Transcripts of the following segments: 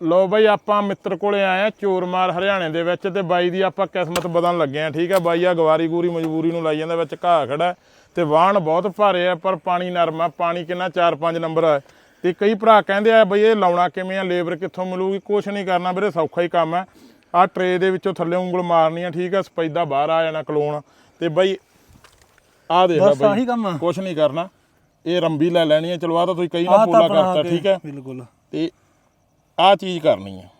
ਲੋ ਬਈ ਆਪਾਂ ਮਿੱਤਰ ਕੋਲੇ ਆਏ ਆ ਚੋਰਮਾਰ ਹਰਿਆਣੇ ਦੇ ਵਿੱਚ ਤੇ ਬਾਈ ਦੀ ਆਪਾਂ ਕਿਸਮਤ ਬਦਲਣ ਲੱਗੇ ਆ ਠੀਕ ਆ? ਬਾਈ ਆ ਗਵਾਰੀ ਗੂਰੀ ਮਜਬੂਰੀ ਨੂੰ ਲਾਈ ਜਾਂਦਾ ਵਿੱਚ ਘਾਹ ਖੜਾ ਤੇ ਵਾਹਣ ਬਹੁਤ ਭਾਰੇ ਆ ਪਰ ਪਾਣੀ ਨਰਮ ਆ ਪਾਣੀ ਕਿੰਨਾ? 4-5 ਨੰਬਰ ਆ। ਤੇ ਕਈ ਭਰਾ ਕਹਿੰਦੇ ਆ ਬਈ ਇਹ ਲਾਉਣਾ ਕਿਵੇਂ ਆ? ਲੇਬਰ ਕਿੱਥੋਂ ਮਿਲੂਗੀ? ਕੁਛ ਨਹੀਂ ਕਰਨਾ ਵੀਰੇ ਸੌਖਾ ਹੀ ਕੰਮ ਆ। ਆ ਟਰੇ ਦੇ ਵਿੱਚੋਂ ਥੱਲੇ ਉਂਗਲ ਮਾਰਨੀ ਆ ਠੀਕ ਆ? ਸਪੈਦਾ ਬਾਹਰ ਆ ਜਾਣਾ ਕਲੋਨ। ਤੇ ਬਈ ਆ ਦੇਖ ਲੈ ਬਸ ਬਈ ਆਹੀ ਕੰਮ ਆ। ਕੁਛ ਨਹੀਂ ਕਰਨਾ। ਇਹ ਰੰਬੀ ਲੈ ਲੈਣੀ ਹੈ ਚਲਵਾ ਤਾਂ ਤੁਸੀਂ ਕਈ ਨਾ ਆਪਣਾ ਕਰਤਾ ਠੀਕ ਹੈ ਬਿਲਕੁਲ। ਤੇ ਆਹ ਚੀਜ਼ ਕਰਨੀ ਹੈ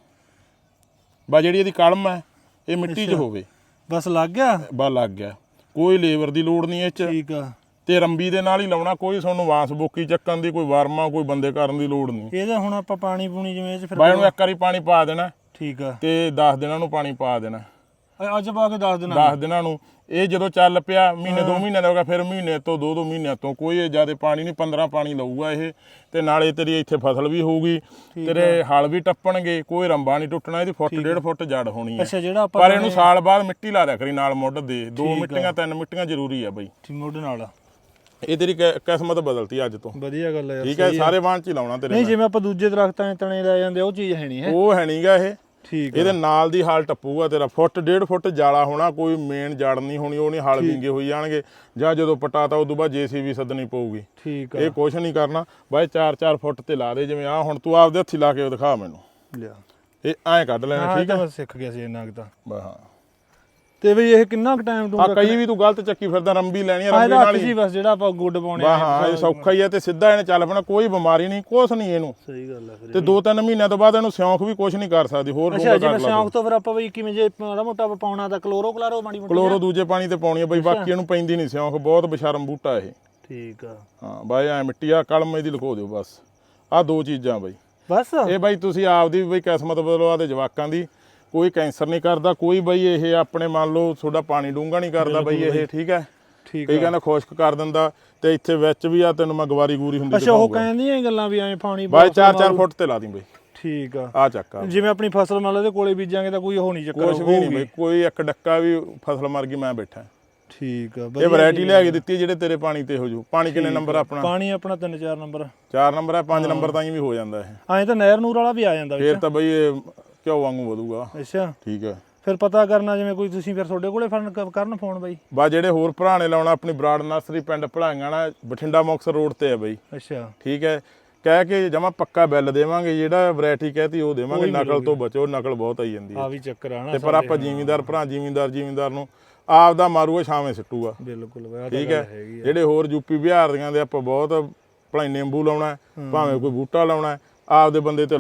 ਬਾ ਜਿਹੜੀ ਇਹਦੀ ਕਲਮ ਹੈ ਇਹ ਮਿੱਟੀ 'ਚ ਹੋਵੇ। ਬਸ ਲੱਗ ਗਿਆ? ਬਾ ਲੱਗ ਗਿਆ। ਕੋਈ ਲੇਬਰ ਦੀ ਲੋੜ ਨਹੀਂ ਇਹ 'ਚ। ਠੀਕ ਆ। ਤੇ ਰੰਬੀ ਦੇ ਨਾਲ ਹੀ ਲਾਉਣਾ ਕੋਈ ਤੁਹਾਨੂੰ ਵਾਂਸ ਬੋਕੀ ਚੱਕਣ ਦੀ ਕੋਈ ਵਰਮਾ ਕੋਈ ਬੰਦੇ ਕਰਨ ਦੀ ਲੋੜ ਨਹੀਂ। ਇਹਦਾ ਹੁਣ ਆਪਾਂ ਪਾਣੀ ਪੂਣੀ ਜਿਵੇਂ ਇਹ ਚ ਫਿਰ ਬਾਈ ਨੂੰ ਇੱਕ ਵਾਰੀ ਪਾਣੀ ਪਾ ਦੇਣਾ। ਠੀਕ ਆ। ਤੇ 10 ਦਿਨਾਂ ਨੂੰ ਪਾਣੀ ਪਾ ਦੇਣਾ। ਅੱਜ ਪਾ ਕੇ ਦੱਸ ਦੇਣਾ 10 ਦਿਨਾਂ ਨੂੰ। ਇਹ ਜਦੋਂ ਚੱਲ ਪਿਆ ਮਹੀਨੇ ਦੋ ਮਹੀਨੇ ਦਾ ਹੋ ਗਿਆ ਫਿਰ ਮਹੀਨੇ ਤੋਂ ਦੋ ਦੋ ਮਹੀਨਿਆਂ ਤੋਂ ਕੋਈ ਜ਼ਿਆਦਾ ਪਾਣੀ ਨਹੀਂ 15 ਪਾਣੀ ਲਊਗਾ ਇਹ। ਤੇ ਨਾਲੇ ਤੇਰੀ ਇੱਥੇ ਫਸਲ ਵੀ ਹੋਊਗੀ। ਤੇਰੇ ਹਲ ਵੀ ਟੱਪਣਗੇ ਕੋਈ ਰੰਬਾ ਨਹੀਂ ਟੁੱਟਣਾ ਇਹਦੀ ਫੁੱਟ ਡੇਢ ਫੁੱਟ ਜੜ ਹੋਣੀ ਹੈ ਅੱਛਾ ਜਿਹੜਾ ਆਪਾਂ ਪਰ ਇਹਨੂੰ ਸਾਲ ਬਾਅਦ ਮਿੱਟੀ ਲਾ ਦਿਆ ਕਰੀ ਨਾਲ ਮੁੱਢ ਦੇ। ਦੋ ਮਿੱਟੀਆਂ ਤਿੰਨ ਮਿੱਟੀਆਂ ਜ਼ਰੂਰੀ ਆ ਬਈ। ਮੋਢ ਨਾਲ ਇਹ ਤੇਰੀ ਕਿ- ਕਿਸਮਤ ਬਦਲਤੀ ਅੱਜ ਤੋਂ। ਵਧੀਆ ਗੱਲ ਯਾਰ ਠੀਕ ਹੈ ਸਾਰੇ ਵਾਹਨ ਚ ਹੀ ਲਾਉਣਾ ਤੇਰੇ ਨਹੀਂ ਨਾਲ। ਜਿਵੇਂ ਆਪਾਂ ਦੂਜੇ ਦਰਖਤਾਂ ਦੇ ਤਣੇ ਲੈ ਜਾਂਦੇ ਉਹ ਚੀਜ਼ ਹੈ ਨਹੀਂ ਹੈ। ਉਹ ਹੈ ਨਹੀਂਗਾ ਇਹ। ਠੀਕ ਇਹਦੇ ਨਾਲ ਦੀ ਹਾਲ ਟੱਪੂਗਾ ਤੇਰਾ। ਫੁੱਟ ਡੇਢ ਫੁੱਟ ਜਾਲਾ ਹੋਣਾ ਕੋਈ ਮੇਨ ਜੜ ਨਹੀਂ ਹੋਣੀ ਉਹ ਨਹੀਂ ਹਾਲ ਵਿੰਗੇ ਹੋਈ ਜਾਣਗੇ। ਜਾਂ ਜਦੋਂ ਪਟਾਤਾ ਉਦੋਂ ਬਾਅਦ ਜੀਸੀਬੀ ਸੱਦਣੀ ਪਊਗੀ। ਠੀਕ ਇਹ ਕੁਛ ਨਹੀਂ ਕਰਨਾ। ਬਾਈ 4-4 ਫੁੱਟ ਤੇ ਲਾ ਦੇ ਜਿਵੇਂ ਆ ਹੁਣ ਤੂੰ ਆਪਦੇ ਹੱਥੀ ਲਾ ਕੇ ਦਿਖਾ ਮੈਨੂੰ। ਲਿਆ। ਇਹ ਐਂ ਕੱਢ ਲੈਣਾ ਠੀਕ ਹੈ ਮੈਂ ਸਿੱਖ ਗਿਆ ਸੀ ਇੰਨਾ ਕੁ ਤਾਂ। ਬਸ ਹਾਂ। ਤੇ ਬਈ ਇਹ ਕਿੰਨਾ ਕੁ ਟਾਈਮ ਆ ਦੂੰਗਾ ਕਈ ਵੀ ਤੂੰ ਗਲਤ ਚੱਕੀ ਫਿਰਦਾ ਰੰਬੀ ਲੈਣੀ ਆ ਆ ਰੰਬੀ ਨਾਲ ਹੀ। ਬਸ ਜਿਹੜਾ ਆਪਾਂ ਗੁੱਡ ਪਾਉਣੇ ਬਸ ਹਾਂ ਇਹ ਸੌਖਾ ਹੀ ਹੈ ਤੇ ਸਿੱਧਾ ਇਹਨੇ ਚੱਲ ਪੈਣਾ ਕੋਈ ਬਿਮਾਰੀ ਨਹੀਂ ਕੁਛ ਨਹੀਂ ਇਹਨੂੰ। ਸਹੀ ਗੱਲ ਆ ਫਿਰ ਤੇ ਦੋ ਤਿੰਨ ਮਹੀਨਿਆਂ ਤੋਂ ਬਾਅਦ ਇਹਨੂੰ ਸਿਉਂਖ ਵੀ ਕੁਛ ਨਹੀਂ ਕਰ ਸਕਦੀ ਹੋਰ ਅੱਛਾ ਜਿਵੇਂ ਸਿਉਂਖ ਤੋਂ ਫਿਰ ਆਪਾਂ ਬਈ ਕਿਵੇਂ ਜੇ ਮਾੜਾ ਮੋਟਾ ਆਪਾਂ ਪਾਉਣਾ ਤਾਂ ਕਲੋਰੋ ਕਲਾਰੋ ਮਾੜੀ ਮੋਟੀ ਕਲੋਰੋ ਦੂਜੇ ਪਾਣੀ ਤੇ ਪਾਉਣੀ ਆ ਬਈ ਬਾਕੀ ਇਹਨੂੰ ਪੈਂਦੀ ਨਹੀਂ ਸਿਉਂਖ ਬਹੁਤ ਬਸ਼ਰਮ ਬੂਟਾ ਇਹ। ਠੀਕ ਆ। ਹਾਂ ਬਾਈ ਐ ਮਿੱਟੀ ਆ ਕਲਮ ਇਹਦੀ ਲਿਖੋ ਦਿਓ ਬਸ। ਆ ਦੋ ਚੀਜ਼ਾਂ ਬਾਈ। ਬਸ? ਇਹ ਬਾਈ ਤੁਸੀਂ ਆਪਦੀ ਬਈ ਕਿਸਮਤ ਬਦਲੋ ਆਦੇ ਜਵਾਕਾਂ ਦੀ। ਕੋਈ ਕੈਂਸਰ ਨਹੀਂ ਕਰਦਾ ਕੋਈ ਬਈ ਇਹ ਆਪਣੇ ਮੰਨ ਲਓ ਤੁਹਾਡਾ ਪਾਣੀ ਡੂੰਘਾ ਨਹੀਂ ਕਰਦਾ ਬਈ ਇਹ ਠੀਕ ਹੈ? ਠੀਕ ਕਈ ਕਹਿੰਦਾ ਖੁਸ਼ਕ ਕਰ ਦਿੰਦਾ ਤੇ ਇੱਥੇ ਵਿੱਚ ਵੀ ਆ ਤੈਨੂੰ ਮੈਂ ਗਵਾਰੀ ਗੂਰੀ ਹੁੰਦੀ ਅੱਛਾ ਉਹ। ਕਹਿੰਦੀਆਂ ਇਹ ਗੱਲਾਂ ਵੀ ਐਂ ਪਾਣੀ ਬਾਈ ਬਹੁਤ 4-4 ਫੁੱਟ ਤੇ ਲਾ ਦੀ ਬਈ। ਠੀਕ ਆ। ਆ ਚੱਕ ਆ ਜਿਵੇਂ ਆਪਣੀ ਫਸਲ ਮੰਨ ਲਓ ਇਹਦੇ ਕੋਲੇ ਬੀਜਾਂਗੇ ਤਾਂ ਕੋਈ ਉਹ ਨਹੀਂ ਚੱਕਰ ਵੀ ਨਹੀਂ ਬਈ ਕੋਈ ਇੱਕ ਡੱਕਾ ਵੀ ਫਸਲ ਮਰ ਗਈ ਮੈਂ ਬੈਠਾ। ਠੀਕ ਆ ਇਹ ਵੈਰਾਈਟੀ ਲਿਆ ਕੇ ਦਿੱਤੀ ਹੈ ਜਿਹੜੇ ਤੇਰੇ ਪਾਣੀ ਤੇ ਹੋ ਜੂ ਪਾਣੀ ਕਿੰਨੇ ਨੰਬਰ ਆਪਣਾ? ਪਾਣੀ ਆਪਣਾ 3-4 ਨੰਬਰ। 4 ਨੰਬਰ ਹੈ। 5 ਨੰਬਰ ਤਾਈਂ ਵੀ ਹੋ ਜਾਂਦਾ ਇਹ। ਐਂ ਤਾਂ ਨਹਿਰ ਨੂਰ ਵਾਲਾ ਵੀ ਆ ਜਾਂਦਾ ਫੇਰ ਤਾਂ ਬਈ ਇਹ ਘਿਓ ਵਾਂਗੂ ਵਧੂਗਾ। ਅੱਛਾ। ਠੀਕ ਹੈ। ਫਿਰ ਪਤਾ ਕਰਨਾ ਜਿਵੇਂ ਕੋਈ ਤੁਸੀਂ ਫਿਰ ਤੁਹਾਡੇ ਕੋਲੇ ਫਰਨ ਕਰਨ ਫੋਨ ਬਾਈ? ਬਾ ਜਿਹੜੇ ਹੋਰ ਭਰਾ ਨੇ ਲਾਉਣਾ ਆਪਣੀ ਬਰਾੜ ਨਰਸਰੀ ਪਿੰਡ ਭਲਾਈਆਂ ਨਾ ਬਠਿੰਡਾ ਮੁਕਤਸਰ ਰੋਡ ਤੇ ਹੈ ਬਈ। ਅੱਛਾ। ਠੀਕ ਹੈ। ਕਹਿ ਕੇ ਜਮਾ ਪੱਕਾ ਬਿੱਲ ਦੇਵਾਂਗੇ ਜਿਹੜਾ ਵੈਰਾਈਟੀ ਕਹਤੀ ਉਹ ਦੇਵਾਂਗੇ ਨਕਲ ਤੋਂ ਬਚੋ ਨਕਲ ਬਹੁਤ ਆਈ ਜਾਂਦੀ ਹੈ। ਆ ਵੀ ਚੱਕਰ ਆ ਨਾ ਤੇ ਪਰ ਆਪਾਂ ਜ਼ਿਮੀਂਦਾਰ ਭਰਾ ਜ਼ਿਮੀਂਦਾਰ ਜ਼ਿਮੀਂਦਾਰ ਨੂੰ ਆਪ ਦਾ ਮਾਰੂਗਾ ਛਾਵੇਂ ਸਿੱਟੂਗਾ। ਬਿਲਕੁਲ ਠੀਕ ਹੈ। ਜਿਹੜੇ ਹੋਰ ਯੂਪੀ ਬਿਹਾਰ ਦੀਆਂ ਦੇ ਆਪਾਂ ਬਹੁਤ ਭਲਾਈ ਨਿੰਬੂ ਲਾਉਣਾ ਭਾਵੇਂ ਕੋਈ ਬੂਟਾ ਲਾਉਣਾ ਆਪਦੇ ਬੰਦੇ ਤੇ